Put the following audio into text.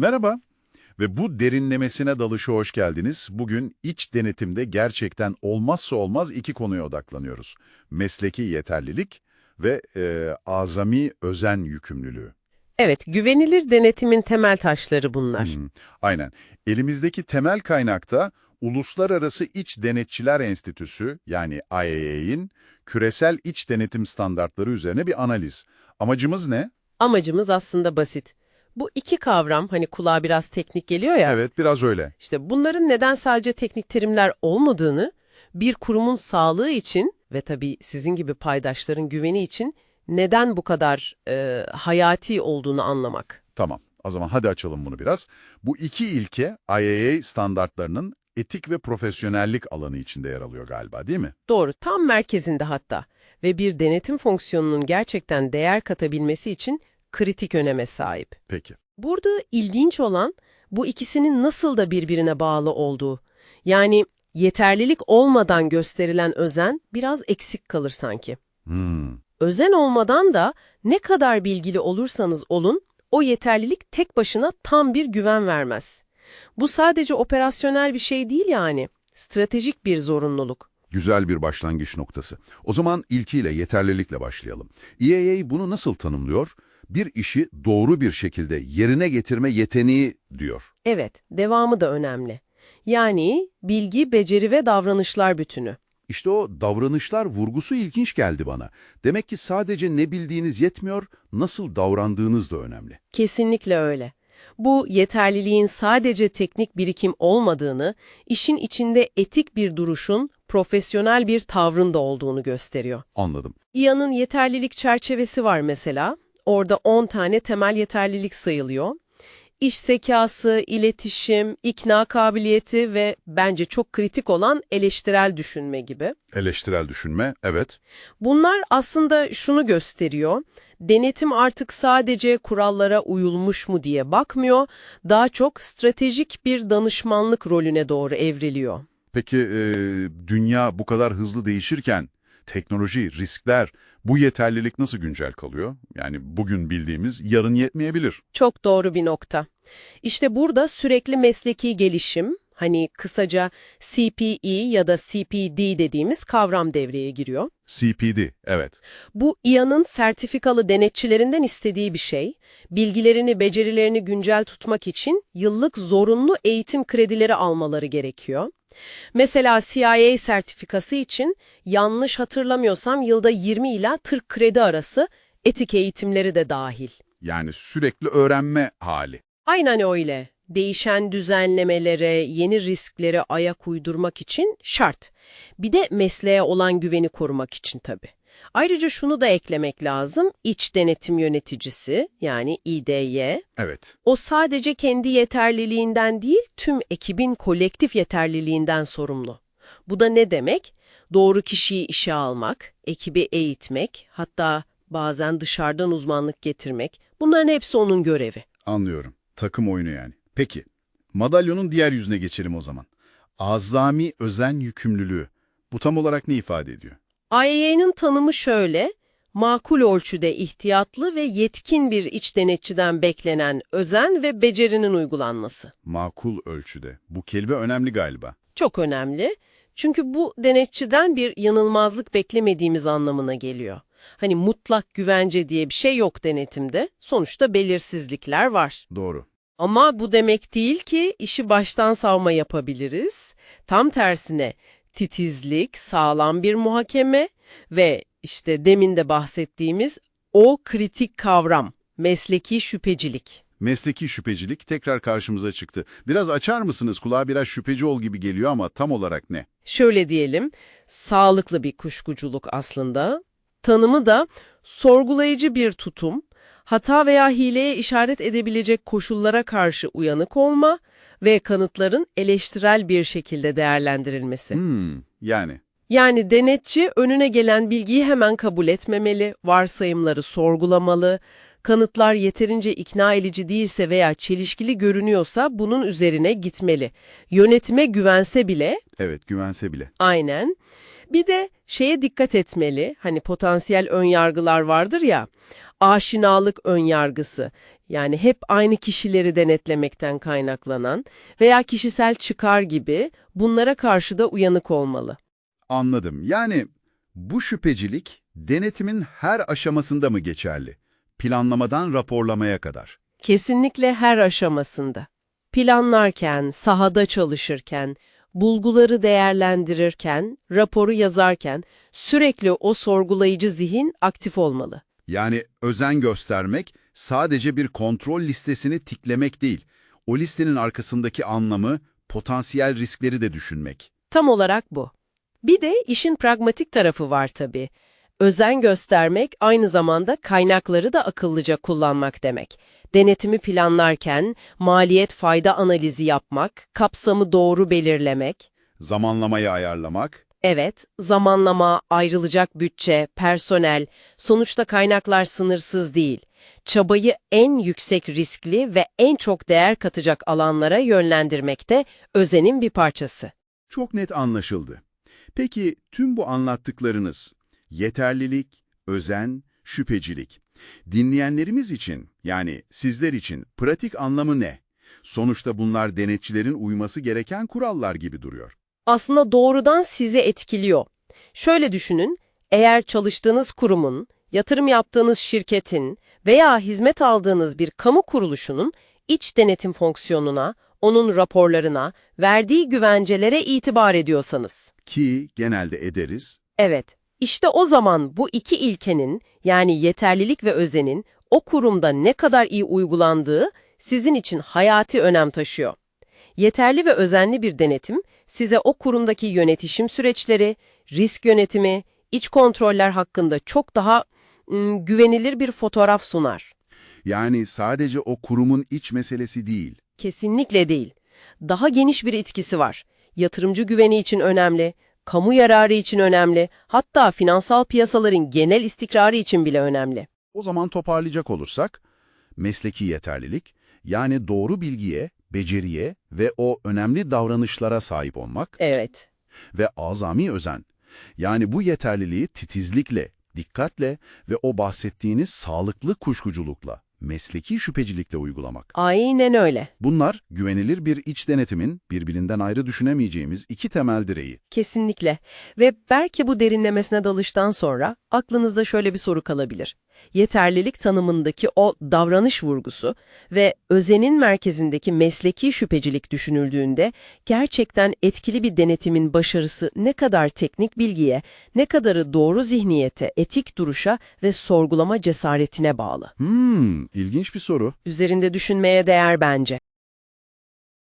Merhaba ve bu derinlemesine dalışa hoş geldiniz. Bugün iç denetimde gerçekten olmazsa olmaz iki konuya odaklanıyoruz. Mesleki yeterlilik ve e, azami özen yükümlülüğü. Evet, güvenilir denetimin temel taşları bunlar. Hmm, aynen. Elimizdeki temel kaynakta Uluslararası İç Denetçiler Enstitüsü yani IAEA'in küresel iç denetim standartları üzerine bir analiz. Amacımız ne? Amacımız aslında basit. Bu iki kavram hani kulağa biraz teknik geliyor ya. Evet biraz öyle. İşte bunların neden sadece teknik terimler olmadığını, bir kurumun sağlığı için ve tabii sizin gibi paydaşların güveni için neden bu kadar e, hayati olduğunu anlamak. Tamam. O zaman hadi açalım bunu biraz. Bu iki ilke IAEA standartlarının etik ve profesyonellik alanı içinde yer alıyor galiba değil mi? Doğru, tam merkezinde hatta. Ve bir denetim fonksiyonunun gerçekten değer katabilmesi için kritik öneme sahip. Peki. Burada ilginç olan bu ikisinin nasıl da birbirine bağlı olduğu. Yani yeterlilik olmadan gösterilen özen biraz eksik kalır sanki. Hmm, Özen olmadan da ne kadar bilgili olursanız olun, o yeterlilik tek başına tam bir güven vermez. Bu sadece operasyonel bir şey değil yani, stratejik bir zorunluluk. güzel bir başlangıç noktası. O zaman ilkiyle, yeterlilikle başlayalım. IAEA bunu nasıl tanımlıyor? Bir işi doğru bir şekilde yerine getirme yeteneği diyor. Evet, devamı da önemli. Yani bilgi, beceri ve davranışlar bütünü. İşte o davranışlar vurgusu ilginç geldi bana. Demek ki sadece ne bildiğiniz yetmiyor, nasıl davrandığınız da önemli. Kesinlikle öyle. Bu yeterliliğin sadece teknik birikim olmadığını, işin içinde etik bir duruşun, profesyonel bir tavrın da olduğunu gösteriyor. Anladım. İA'nın yeterlilik çerçevesi var mesela. Orada 10 tane temel yeterlilik sayılıyor. İş zekası, iletişim, ikna kabiliyeti ve bence çok kritik olan eleştirel düşünme gibi. Eleştirel düşünme, evet. Bunlar aslında şunu gösteriyor. Denetim artık sadece kurallara uyulmuş mu diye bakmıyor, daha çok stratejik bir danışmanlık rolüne doğru evriliyor. Peki e, dünya bu kadar hızlı değişirken teknoloji, riskler, bu yeterlilik nasıl güncel kalıyor? Yani bugün bildiğimiz yarın yetmeyebilir. Çok doğru bir nokta. İşte burada sürekli mesleki gelişim, hani kısaca CPE ya da CPD dediğimiz kavram devreye giriyor. CPD, evet. Bu İA'nın sertifikalı denetçilerinden istediği bir şey. Bilgilerini, becerilerini güncel tutmak için yıllık zorunlu eğitim kredileri almaları gerekiyor. Mesela CIA sertifikası için yanlış hatırlamıyorsam yılda 20 ila 40 kredi arası etik eğitimleri de dahil. Yani sürekli öğrenme hali. Aynen öyle. Değişen düzenlemelere, yeni risklere ayak uydurmak için şart. Bir de mesleğe olan güveni korumak için tabii. Ayrıca şunu da eklemek lazım. İç denetim yöneticisi yani İDY, Evet. o sadece kendi yeterliliğinden değil tüm ekibin kolektif yeterliliğinden sorumlu. Bu da ne demek? Doğru kişiyi işe almak, ekibi eğitmek, hatta bazen dışarıdan uzmanlık getirmek. Bunların hepsi onun görevi. Anlıyorum. Takım oyunu yani. Peki, madalyonun diğer yüzüne geçelim o zaman. Azami özen yükümlülüğü. Bu tam olarak ne ifade ediyor? IAEA'nın tanımı şöyle, makul ölçüde ihtiyatlı ve yetkin bir iç denetçiden beklenen özen ve becerinin uygulanması. Makul ölçüde. Bu kelime önemli galiba. Çok önemli. Çünkü bu denetçiden bir yanılmazlık beklemediğimiz anlamına geliyor. Hani mutlak güvence diye bir şey yok denetimde. Sonuçta belirsizlikler var. Doğru. Ama bu demek değil ki işi baştan savma yapabiliriz. Tam tersine titizlik, sağlam bir muhakeme ve işte demin de bahsettiğimiz o kritik kavram, mesleki şüphecilik. Mesleki şüphecilik tekrar karşımıza çıktı. Biraz açar mısınız? Kulağa biraz şüpheci ol gibi geliyor ama tam olarak ne? Şöyle diyelim, sağlıklı bir kuşkuculuk aslında. Tanımı da sorgulayıcı bir tutum, hata veya hileye işaret edebilecek koşullara karşı uyanık olma ve kanıtların eleştirel bir şekilde değerlendirilmesi. Hmm, yani. Yani denetçi önüne gelen bilgiyi hemen kabul etmemeli, varsayımları sorgulamalı, kanıtlar yeterince ikna edici değilse veya çelişkili görünüyorsa bunun üzerine gitmeli. Yönetime güvense bile Evet, güvense bile. Aynen. Bir de şeye dikkat etmeli. Hani potansiyel ön yargılar vardır ya. Aşinalık ön yargısı. yani hep aynı kişileri denetlemekten kaynaklanan veya kişisel çıkar gibi bunlara karşı da uyanık olmalı. Anladım. Yani bu şüphecilik denetimin her aşamasında mı geçerli? Planlamadan raporlamaya kadar. Kesinlikle her aşamasında. Planlarken, sahada çalışırken, bulguları değerlendirirken, raporu yazarken sürekli o sorgulayıcı zihin aktif olmalı. Yani özen göstermek sadece bir kontrol listesini tiklemek değil. O listenin arkasındaki anlamı, potansiyel riskleri de düşünmek. Tam olarak bu. Bir de işin pragmatik tarafı var tabii. Özen göstermek aynı zamanda kaynakları da akıllıca kullanmak demek. Denetimi planlarken maliyet fayda analizi yapmak, kapsamı doğru belirlemek, Zamanlamayı ayarlamak, Evet, zamanlama, ayrılacak bütçe, personel, sonuçta kaynaklar sınırsız değil. Çabayı en yüksek riskli ve en çok değer katacak alanlara yönlendirmek de özenin bir parçası. Çok net anlaşıldı. Peki tüm bu anlattıklarınız, yeterlilik, özen, şüphecilik, dinleyenlerimiz için yani sizler için pratik anlamı ne? Sonuçta bunlar denetçilerin uyması gereken kurallar gibi duruyor. Aslında doğrudan sizi etkiliyor. Şöyle düşünün, eğer çalıştığınız kurumun, yatırım yaptığınız şirketin veya hizmet aldığınız bir kamu kuruluşunun iç denetim fonksiyonuna, onun raporlarına, verdiği güvencelere itibar ediyorsanız. Ki genelde ederiz. Evet, işte o zaman bu iki ilkenin yani yeterlilik ve özenin o kurumda ne kadar iyi uygulandığı sizin için hayati önem taşıyor. Yeterli ve özenli bir denetim size o kurumdaki yönetişim süreçleri, risk yönetimi, iç kontroller hakkında çok daha ım, güvenilir bir fotoğraf sunar. Yani sadece o kurumun iç meselesi değil. Kesinlikle değil. Daha geniş bir etkisi var. Yatırımcı güveni için önemli, kamu yararı için önemli, hatta finansal piyasaların genel istikrarı için bile önemli. O zaman toparlayacak olursak, mesleki yeterlilik, yani doğru bilgiye, beceriye ve o önemli davranışlara sahip olmak Evet. ve azami özen, yani bu yeterliliği titizlikle, dikkatle ve o bahsettiğiniz sağlıklı kuşkuculukla, mesleki şüphecilikle uygulamak. Aynen öyle. Bunlar güvenilir bir iç denetimin birbirinden ayrı düşünemeyeceğimiz iki temel direği. Kesinlikle. Ve belki bu derinlemesine dalıştan sonra aklınızda şöyle bir soru kalabilir. Yeterlilik tanımındaki o davranış vurgusu ve özenin merkezindeki mesleki şüphecilik düşünüldüğünde gerçekten etkili bir denetimin başarısı ne kadar teknik bilgiye, ne kadarı doğru zihniyete, etik duruşa ve sorgulama cesaretine bağlı. Hmm, ilginç bir soru. Üzerinde düşünmeye değer bence.